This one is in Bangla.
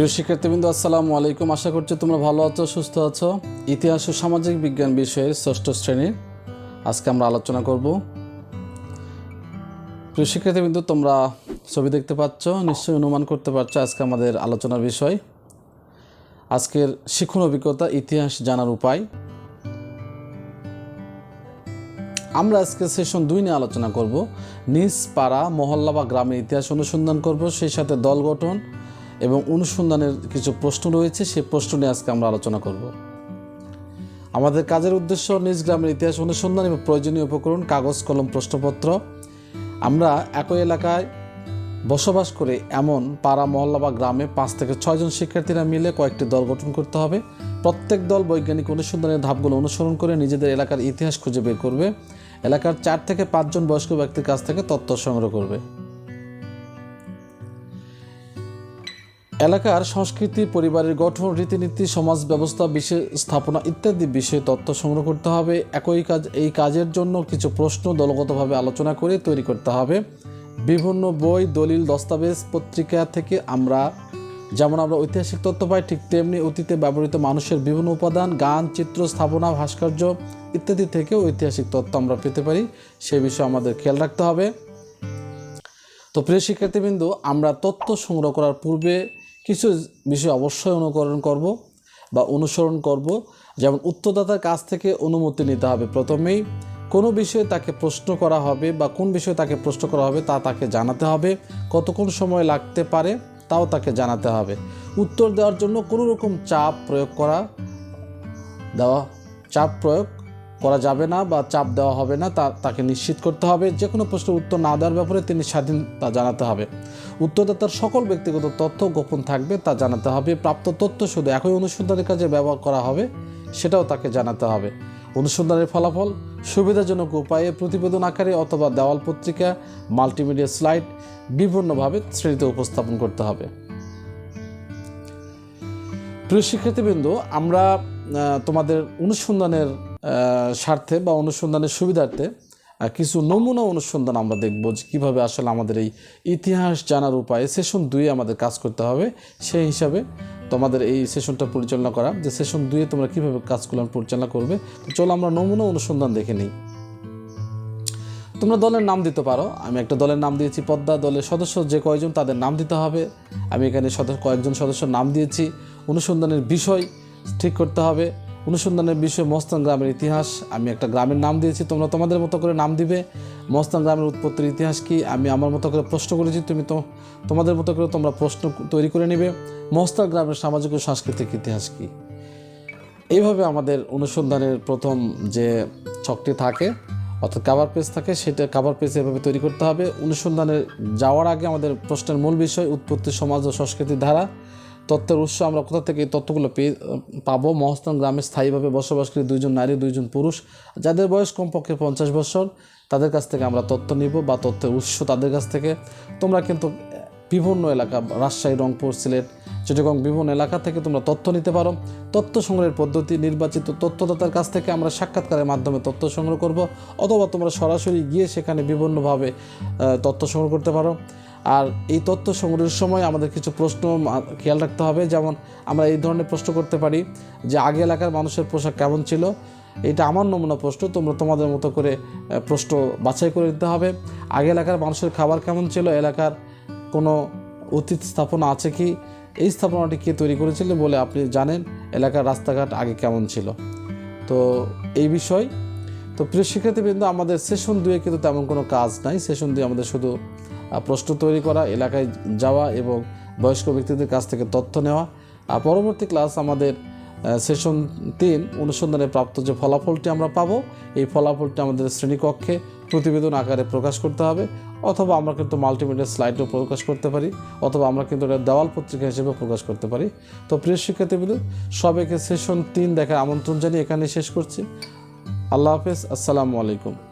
প্রিয় শিক্ষার্থীবৃন্দ, আসসালামু আলাইকুম। আশা করছি তোমরা ভালো আছো, সুস্থ আছো। ইতিহাস ও সামাজিক বিজ্ঞান বিষয়ের ষষ্ঠ শ্রেণির আজকে আমরা আলোচনা করব। প্রিয় শিক্ষার্থীবৃন্দ, তোমরা ছবি দেখতে পাচ্ছ, নিশ্চয়ই অনুমান করতে পারছ আজকে আমাদের আলোচনার বিষয়। আজকের শিক্ষণ অভিজ্ঞতা, ইতিহাস জানার উপায়। আমরা আজকে সেশন দুই নিয়ে আলোচনা করব। নিজ পাড়া, মহল্লা বা গ্রামের ইতিহাস অনুসন্ধান করব, সেই সাথে দল গঠন এবং অনুসন্ধানের কিছু প্রশ্ন রয়েছে সেই প্রশ্ন নিয়ে আজকে আমরা আলোচনা করব। আমাদের কাজের উদ্দেশ্য নিজ গ্রামের ইতিহাস অনুসন্ধান এবং প্রয়োজনীয় উপকরণ, কাগজ, কলম, প্রশ্নপত্র। আমরা একই এলাকায় বসবাস করে এমন পাড়া, মহল্লা বা গ্রামে পাঁচ থেকে ছয়জন শিক্ষার্থীরা মিলে কয়েকটি দল গঠন করতে হবে। প্রত্যেক দল বৈজ্ঞানিক অনুসন্ধানের ধাপগুলো অনুসরণ করে নিজেদের এলাকার ইতিহাস খুঁজে বের করবে। এলাকার চার থেকে পাঁচজন বয়স্ক ব্যক্তির কাছ থেকে তথ্য সংগ্রহ করবে। এলাকার সংস্কৃতি, পরিবারের গঠন, রীতিনীতি, সমাজ ব্যবস্থা, বিশেষ স্থাপনা ইত্যাদি বিষয়ে তথ্য সংগ্রহ করতে হবে। একই কাজ, এই কাজের জন্য কিছু প্রশ্ন দলগতভাবে আলোচনা করে তৈরি করতে হবে। বিভিন্ন বই, দলিল, দস্তাবেজ, পত্রিকা থেকে আমরা, যেমন আমরা ঐতিহাসিক তথ্য পাই, ঠিক তেমনি অতীতে ব্যবহৃত মানুষের বিভিন্ন উপাদান, গান, চিত্র, স্থাপনা, ভাস্কর্য ইত্যাদি থেকে ঐতিহাসিক তথ্য আমরা পেতে পারি। সে বিষয়ে আমাদের খেয়াল রাখতে হবে। তো প্রিয় শিক্ষার্থীবৃন্দ, আমরা তথ্য সংগ্রহ করার পূর্বে কিছু বিষয় অবশ্যই অনুকরণ করব বা অনুসরণ করব। যেমন উত্তরদাতার কাছ থেকে অনুমতি নিতে হবে প্রথমেই। কোনো বিষয়ে তাকে প্রশ্ন করা হবে বা কোন বিষয়ে তাকে প্রশ্ন করা হবে তা তাকে জানাতে হবে। কতক্ষণ সময় লাগতে পারে তাও তাকে জানাতে হবে। উত্তর দেওয়ার জন্য কোনো রকম চাপ প্রয়োগ করা দেওয়া, চাপ প্রয়োগ করা যাবে না বা চাপ দেওয়া হবে না, তা তাকে নিশ্চিত করতে হবে। যে কোনো প্রশ্নের উত্তর না দেওয়ার ব্যাপারে তিনি স্বাধীন, তা জানাতে হবে। উত্তরদাতার সকল ব্যক্তিগত তথ্য গোপন থাকবে, তা জানাতে হবে। প্রাপ্ত তথ্য শুধু একই অনুসন্ধানের কাজে ব্যবহার করা হবে, সেটাও তাকে জানাতে হবে। অনুসন্ধানের ফলাফল, সুবিধাজনক উপায়ে প্রতিবেদন আকারে অথবা দেওয়াল পত্রিকা, মাল্টিমিডিয়া স্লাইড বিভিন্নভাবে শ্রেণীতে উপস্থাপন করতে হবে। প্রিয় শিক্ষার্থীবৃন্দ, আমরা তোমাদের অনুসন্ধানের স্বার্থে বা অনুসন্ধানের সুবিধার্থে কিছু নমুনা অনুসন্ধান আমরা দেখব যে কীভাবে আসলে আমাদের এই ইতিহাস জানার উপায়ে সেশন দুয়ে আমাদের কাজ করতে হবে। সেই হিসাবে তোমাদের এই সেশনটা পরিচালনা করা, যে সেশন দুয়ে তোমরা কীভাবে কাজগুলো পরিচালনা করবে। তো চলো আমরা নমুনা অনুসন্ধান দেখে নিই। তোমরা দলের নাম দিতে পারো। আমি একটা দলের নাম দিয়েছি, পদ্মা দলের সদস্য, যে কয়জন তাদের নাম দিতে হবে। আমি এখানে সদস্য, কয়েকজন সদস্যর নাম দিয়েছি। অনুসন্ধানের বিষয় ঠিক করতে হবে। অনুসন্ধানের বিষয়ে মস্তান গ্রামের ইতিহাস। আমি একটা গ্রামের নাম দিয়েছি, তোমরা তোমাদের মতো করে নাম দিবে। মস্তান গ্রামের উৎপত্তির ইতিহাস কি? আমি আমার মতো করে প্রশ্ন করেছি, তুমি তো তোমাদের মতো করে তোমরা প্রশ্ন তৈরি করে নেবে। মস্তান গ্রামের সামাজিক ও সাংস্কৃতিক ইতিহাস কি? এইভাবে আমাদের অনুসন্ধানের প্রথম যে ছকটি থাকে, অর্থাৎ কাভার পেজ থাকে, সেটা কাভার পেজ এভাবে তৈরি করতে হবে। অনুসন্ধানে যাওয়ার আগে আমাদের প্রশ্নের মূল বিষয়, উৎপত্তি, সমাজ ও সংস্কৃতির ধারা। তথ্যের উৎস আমরা কোথা থেকে এই তথ্যগুলো পেয়ে, পাবো? মহস্থান গ্রামে স্থায়ীভাবে বসবাসকারী দুইজন নারী, দুইজন পুরুষ। যাদের বয়স কমপক্ষে পঞ্চাশ বছর, তাদের কাছ থেকে আমরা তথ্য নিব বা তথ্যের উৎস তাদের কাছ থেকে। তোমরা কিন্তু বিভিন্ন এলাকা, রাজশাহী, রংপুর, সিলেট, চিটাগং, বিভিন্ন এলাকা থেকে তোমরা তথ্য নিতে পারো। তথ্য সংগ্রহের পদ্ধতি, নির্বাচিত তথ্যদাতার কাছ থেকে আমরা সাক্ষাৎকারের মাধ্যমে তথ্য সংগ্রহ করব, অথবা তোমরা সরাসরি গিয়ে সেখানে বিভিন্নভাবে তথ্য সংগ্রহ করতে পারো। আর এই তথ্য সংগ্রহের সময় আমাদের কিছু প্রশ্ন খেয়াল রাখতে হবে। যেমন আমরা এই ধরনের প্রশ্ন করতে পারি যে, আগে এলাকার মানুষের পোশাক কেমন ছিল? এটা আমার নমুনা প্রশ্ন, তোমরা তোমাদের মতো করে প্রশ্ন বাছাই করে দিতে হবে। আগে এলাকার মানুষের খাবার কেমন ছিল? এলাকার কোনো অতীত স্থাপনা আছে কি? এই স্থাপনাটি কে তৈরি করেছিল বলে আপনি জানেন? এলাকার রাস্তাঘাট আগে কেমন ছিল? তো এই বিষয়। তো প্রিয় শিক্ষার্থীবৃন্দ, আমাদের সেশন দুয়ে কিন্তু তেমন কোনো কাজ নাই। সেশন দুয়ে আমাদের শুধু প্রশ্ন তৈরি করা, এলাকায় যাওয়া এবং বয়স্ক ব্যক্তিদের কাছ থেকে তথ্য নেওয়া। আর পরবর্তী ক্লাস আমাদের সেশন তিন, অনুসন্ধানে প্রাপ্ত যে ফলাফলটি আমরা পাবো, এই ফলাফলটি আমাদের শ্রেণীকক্ষে প্রতিবেদন আকারে প্রকাশ করতে হবে। অথবা আমরা কিন্তু মাল্টিমিডিয়া স্লাইডও প্রকাশ করতে পারি, অথবা আমরা কিন্তু এটা দেওয়াল পত্রিকা হিসেবে প্রকাশ করতে পারি। তো প্রিয় শিক্ষার্থীবৃন্দ, সবাইকে সেশন তিন দেখার আমন্ত্রণ জানিয়ে এখানে শেষ করছি। আল্লাহ হাফেজ, আসসালামু আলাইকুম।